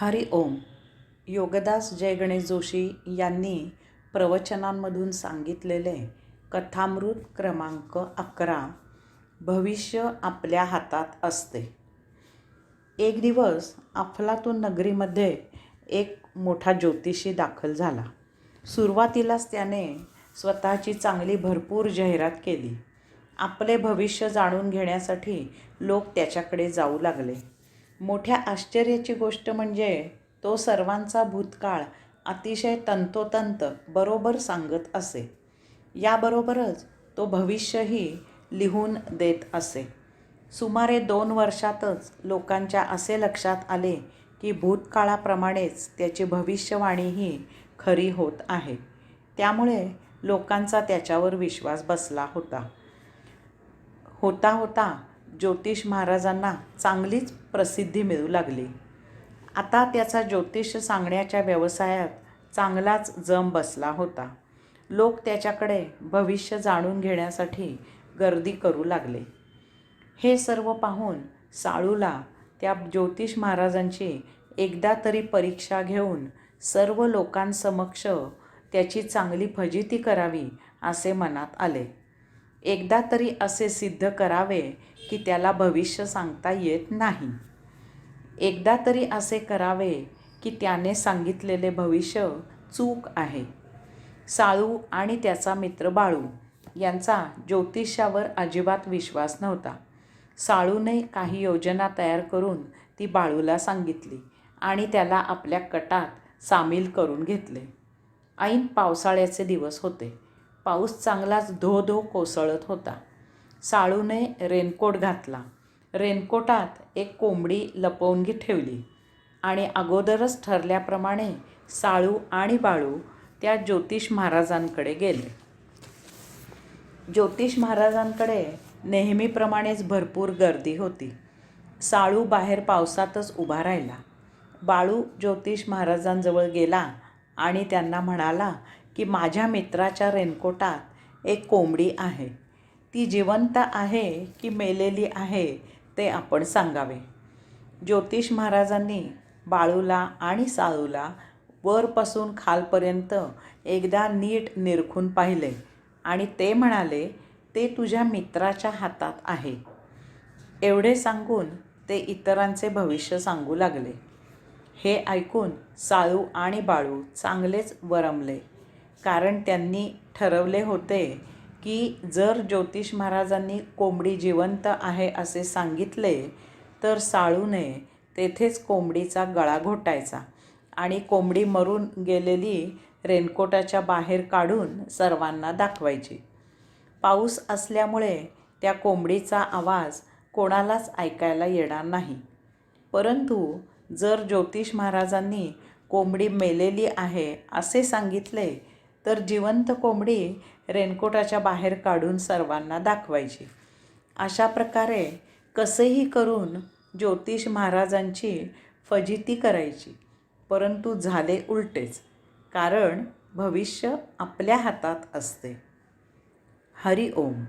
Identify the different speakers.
Speaker 1: हरि ओम. योगदास जय गणेश जोशी यांनी प्रवचनांमधून सांगितलेले कथामृत क्रमांक अकरा भविष्य आपल्या हातात असते. एक दिवस अफलातून नगरीमध्ये एक मोठा ज्योतिषी दाखल झाला. सुरुवातीलाच त्याने स्वतःची चांगली भरपूर जाहिरात केली. आपले भविष्य जाणून घेण्यासाठी लोक त्याच्याकडे जाऊ लागले. मोठ्या आश्चर्याची गोष्ट म्हणजे तो सर्वांचा भूतकाळ अतिशय तंतोतंत बरोबर सांगत असे. याबरोबरच तो भविष्यही लिहून देत असे. सुमारे दोन वर्षातच लोकांच्या असे लक्षात आले की भूतकाळाप्रमाणेच त्याची भविष्यवाणीही खरी होत आहे. त्यामुळे लोकांचा त्याच्यावर विश्वास बसला होता. होता होता ज्योतिष महाराजांना चांगलीच प्रसिद्धी मिळू लागली. आता त्याचा ज्योतिष सांगण्याच्या व्यवसायात चांगलाच जम बसला होता. लोक त्याच्याकडे भविष्य जाणून घेण्यासाठी गर्दी करू लागले. हे सर्व पाहून साळूला त्या ज्योतिष महाराजांची एकदा तरी परीक्षा घेऊन सर्व लोकांसमक्ष त्याची चांगली फजिती करावी असे मनात आले. एकदा तरी असे सिद्ध करावे की त्याला भविष्य सांगता येत नाही. एकदा तरी असे करावे की त्याने सांगितलेले भविष्य चूक आहे. साळू आणि त्याचा मित्र बाळू यांचा ज्योतिषावर अजिबात विश्वास नव्हता. साळूने काही योजना तयार करून ती बाळूला सांगितली आणि त्याला आपल्या कटात सामील करून घेतले. ऐन पावसाळ्याचे दिवस होते. पाऊस चांगलाच धो धो कोसळत होता. साळूने रेनकोट घातला. रेनकोटात एक कोंबडी लपवूनगी ठेवली आणि अगोदरच ठरल्याप्रमाणे साळू आणि बाळू त्या ज्योतिष महाराजांकडे गेले. ज्योतिष महाराजांकडे नेहमीप्रमाणेच भरपूर गर्दी होती. साळू बाहेर पावसातच उभा राहिला. बाळू ज्योतिष महाराजांजवळ गेला आणि त्यांना म्हणाला की माझ्या मित्राच्या रेनकोटात एक कोंबडी आहे. ती जिवंत आहे की मेलेली आहे ते आपण सांगावे. ज्योतिष महाराजांनी बाळूला आणि साळूला वरपासून खालपर्यंत एकदा नीट निरखून पाहिले आणि ते म्हणाले ते तुझ्या मित्राच्या हातात आहे एवढे सांगून ते इतरांचे भविष्य सांगू लागले. हे ऐकून साळू आणि बाळू चांगलेच वरमले. कारण त्यांनी ठरवले होते की जर ज्योतिष महाराजांनी कोंबडी जिवंत आहे असे सांगितले तर साळूने तेथेच कोंबडीचा गळा घोटायचा आणि कोंबडी मरून गेलेली रेनकोटाच्या बाहेर काढून सर्वांना दाखवायची. पाऊस असल्यामुळे त्या कोंबडीचा आवाज कोणालाच ऐकायला येणार नाही. परंतु जर ज्योतिष महाराजांनी कोंबडी मेलेली आहे असे सांगितले तर जिवंत कोंबडी रेनकोटाच्या बाहेर काढून सर्वांना दाखवायची. अशा प्रकारे कसेही करून ज्योतिष महाराजांची फजिती करायची परंतु झाले उलटेच कारण भविष्य आपल्या हातात असते. हरि ओम.